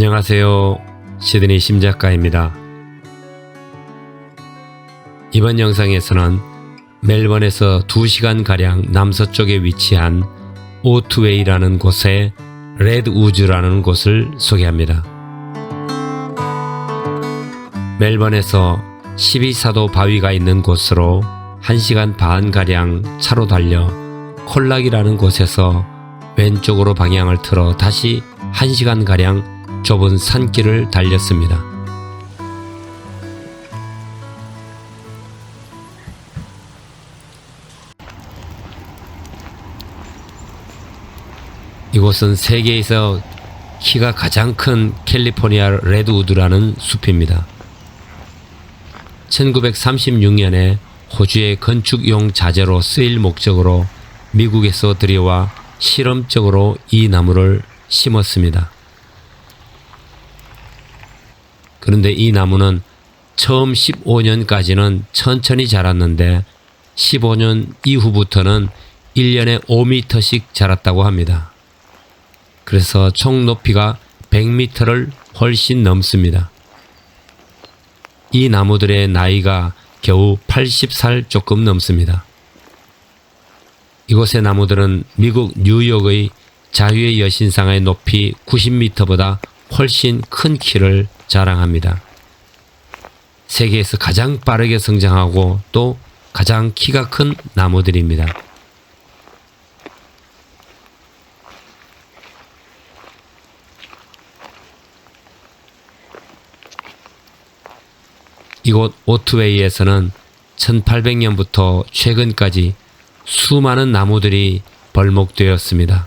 안녕하세요. 시드니 심작가입니다. 이번 영상에서는 멜번에서 2시간가량 남서쪽에 위치한 오투웨이라는 곳에 레드 우즈라는 곳을 소개합니다. 멜번에서 12사도 바위가 있는 곳으로 1시간 반가량 차로 달려 콜락이라는 곳에서 왼쪽으로 방향을 틀어 다시 1시간가량 좁은 산길을 달렸습니다. 이곳은 세계에서 키가 가장 큰 캘리포니아 레드우드라는 숲입니다. 1936년에 호주의 건축용 자재로 쓰일 목적으로 미국에서 들여와 실험적으로 이 나무를 심었습니다. 그런데 이 나무는 처음 15년까지는 천천히 자랐는데 15년 이후부터는 1년에 5m씩 자랐다고 합니다. 그래서 총 높이가 100m를 훨씬 넘습니다. 이 나무들의 나이가 겨우 80살 조금 넘습니다. 이곳의 나무들은 미국 뉴욕의 자유의 여신상의 높이 90m보다 훨씬 큰 키를 자랑합니다. 세계에서 가장 빠르게 성장하고 또 가장 키가 큰 나무들입니다. 이곳 오트웨이에서는 1800년부터 최근까지 수많은 나무들이 벌목되었습니다.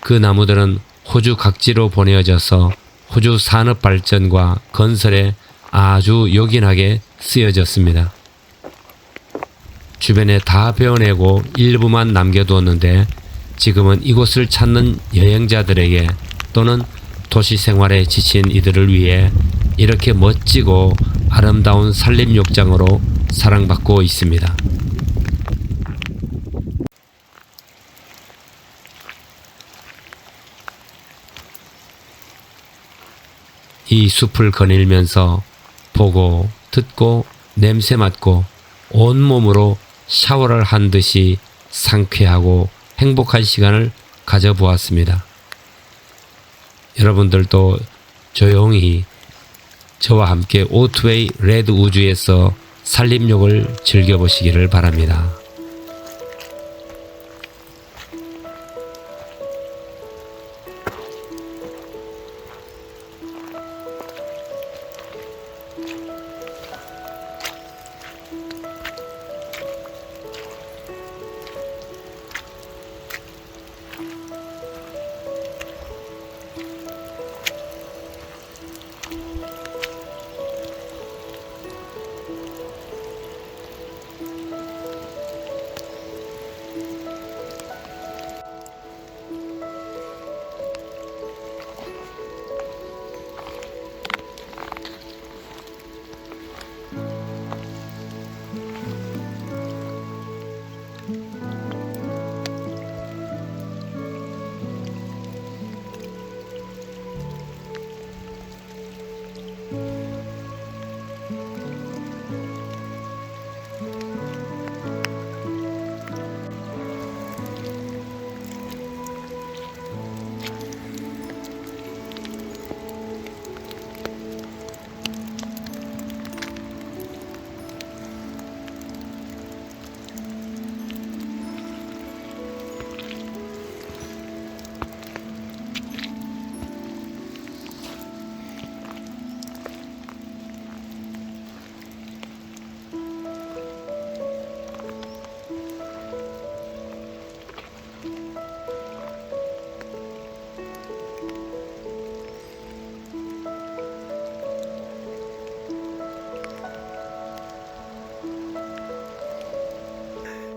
그 나무들은 호주 각지로 보내어져서 호주 산업 발전과 건설에 아주 요긴하게 쓰여졌습니다. 주변에 다 베어내고 일부만 남겨두었는데 지금은 이곳을 찾는 여행자들에게 또는 도시 생활에 지친 이들을 위해 이렇게 멋지고 아름다운 산림욕장으로 사랑받고 있습니다. 이 숲을 거닐면서 보고 듣고 냄새 맡고 온몸으로 샤워를 한 듯이 상쾌하고 행복한 시간을 가져보았습니다. 여러분들도 조용히 저와 함께 오트웨이 레드 우주에서 산림욕을 즐겨보시기를 바랍니다.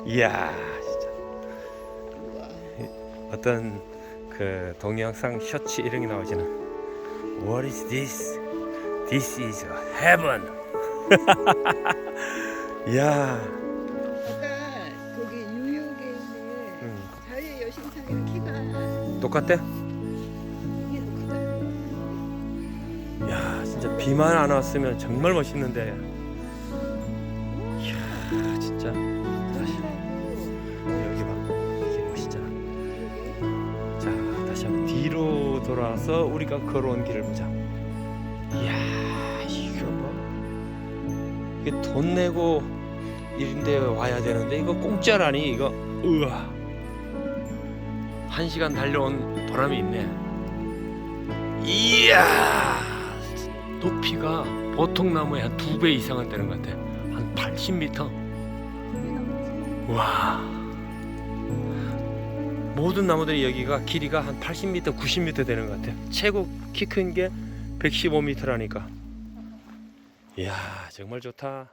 이야 진짜 어떤 그 동영상 셔츠 이런 게 나오지는 What is this? This is heaven. 이야 아까 거기 뉴욕에 있는 음, 자유의 여신상의 키가 똑같대? 이게 더 크다. 비만 안 왔으면 정말 멋있는데. 뒤로 돌아서 우리가 걸어온 길을 보자. 이야, 이거 뭐. 이게 돈 내고 이런데 와야 되는데 이거 공짜라니 이거. 우와. 한 시간 달려온 보람이 있네. 이야 높이가 보통 나무의 한 두 배 이상은 되는 것 같아. 한 80m. 와. 모든 나무들이 여기가 길이가 한 80m, 90m 되는 것 같아. 최고 키 큰 게 115m라니까. 이야 정말 좋다.